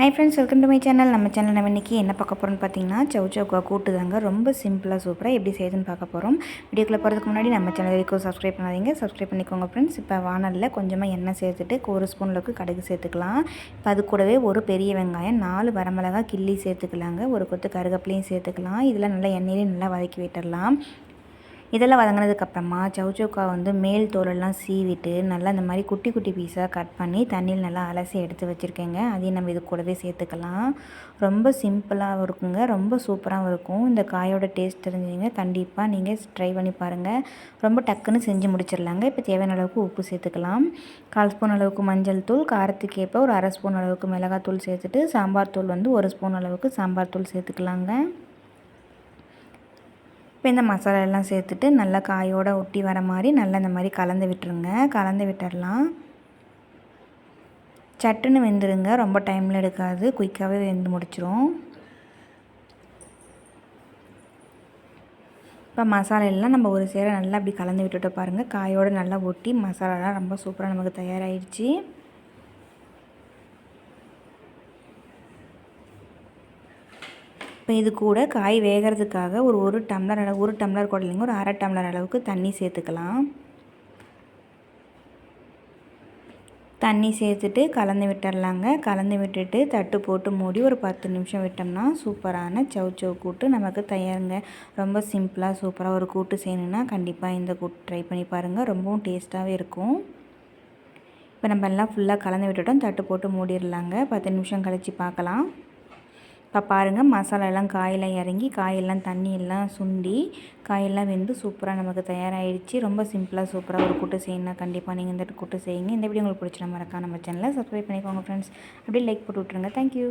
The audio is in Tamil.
Hi friends welcome to my channel நம்ம சேனல் நம்ம இன்றைக்கி என்ன பார்க்க போகிறோம்னு பார்த்தீங்கன்னா சவு சவுக்கா கூட்டு தாங்க. ரொம்ப சிம்பிளாக சூப்பராக எப்படி செய்யுதுன்னு பார்க்க போகிறோம் வீடியோக்குள்ளே போகிறதுக்கு முன்னாடி நம்ம சேனல் வரைக்கும் சப்ஸ்கிரைப் பண்ணாதீங்க. சப்ஸ்கிரைப் பண்ணிக்கோங்க ஃப்ரெண்ட்ஸ் இப்போ வானலில் கொஞ்சமாக எண்ணெய் சேர்த்துட்டு ஒரு ஸ்பூன் அளவுக்கு கடுகு சேர்த்துக்கலாம். இப்போ அது கூடவே ஒரு பெரிய வெங்காயம் நாலு வரமிளகா கிள்ளி சேர்த்துக்கலாங்க. ஒரு கொத்து கருகப்பிலையும் சேர்த்துக்கலாம். இதில் நல்லா எண்ணெயிலையும் நல்லா வதக்கி விட்டுடலாம் இதெல்லாம் வதங்கினதுக்கப்புறமா சவுச்சவுக்கா வந்து மேல் தோலெல்லாம் சீவிட்டு நல்லா இந்த மாதிரி குட்டி குட்டி பீஸாக கட் பண்ணி தண்ணியில் நல்லா அலசி எடுத்து வச்சுருக்கேங்க. அதையும் நம்ம இது கூடவே சேர்த்துக்கலாம். ரொம்ப சிம்பிளாகவும் இருக்குங்க. ரொம்ப சூப்பராகவும் இருக்கும். இந்த காயோட டேஸ்ட் தெரிஞ்சுங்க. கண்டிப்பாக நீங்கள் ட்ரை பண்ணி பாருங்கள் ரொம்ப டக்குன்னு செஞ்சு முடிச்சிடலாங்க. இப்போ தேவையான அளவுக்கு உப்பு சேர்த்துக்கலாம். கால் ஸ்பூன் அளவுக்கு மஞ்சள் தூள் காரத்துக்கு ஏற்ப ஒரு அரை ஸ்பூன் அளவுக்கு மிளகாத்தூள் சேர்த்துட்டு சாம்பார் தூள் வந்து ஒரு ஸ்பூன் அளவுக்கு சாம்பார் தூள் சேர்த்துக்கலாங்க. இப்போ இந்த மசாலா எல்லாம் சேர்த்துட்டு நல்லா காயோடு ஒட்டி வர மாதிரி நல்லா இந்த மாதிரி கலந்து விட்டுருங்க. கலந்து விட்டுடலாம். சட்டுன்னு வெந்துருங்க. ரொம்ப டைமில் எடுக்காது. குயிக்காகவே வெந்து முடிச்சிடும் இப்போ மசாலா எல்லாம் நம்ம ஒரு சேர நல்லா அப்படி கலந்து விட்டுட்டு பாருங்கள் காயோடு நல்லா ஒட்டி மசாலாலாம் ரொம்ப சூப்பராக நமக்கு தயாராகிடுச்சு இப்போ இது கூட காய் வேகிறதுக்காக ஒரு ஒரு டம்ளர் அளவு ஒரு டம்ளர் கூட இல்லைங்க ஒரு அரை டம்ளர் அளவுக்கு தண்ணி சேர்த்துக்கலாம். தண்ணி சேர்த்துட்டு கலந்து விட்டுடலாங்க கலந்து விட்டுட்டு தட்டு போட்டு மூடி ஒரு பத்து நிமிஷம் விட்டோம்னா சூப்பரான சவு சவு கூட்டு நமக்கு தயாருங்க. ரொம்ப சிம்பிளாக சூப்பராக ஒரு கூட்டு செய்யணுன்னா கண்டிப்பாக இந்த கூட்டு ட்ரை பண்ணி பாருங்கள் ரொம்பவும் டேஸ்ட்டாகவே இருக்கும். இப்போ நம்ம எல்லாம் ஃபுல்லாக கலந்து விட்டுட்டோம். தட்டு போட்டு மூடிடலாங்க பத்து நிமிஷம் கழித்து பார்க்கலாம். இப்போ பாருங்கள் மசாலாலாம் காயில் இறங்கி காயெல்லாம் தண்ணி எல்லாம் சுண்டி காயெல்லாம் வெந்து சூப்பராக நமக்கு தயாராகிடுச்சு ரொம்ப சிம்பிளாக சூப்பராக ஒரு கூட்டு செய்யணும் கண்டிப்பாக நீங்கள் இந்த கூட்டு செய்யுங்க. இந்த வீடியோ உங்களுக்கு பிடிச்சிட மறக்காம நம்ம சேனலை சப்ஸ்கிரைப் பண்ணிக்கோங்க ஃப்ரெண்ட்ஸ் அப்படியே லைக் போட்டு விட்ருங்க தேங்க்யூ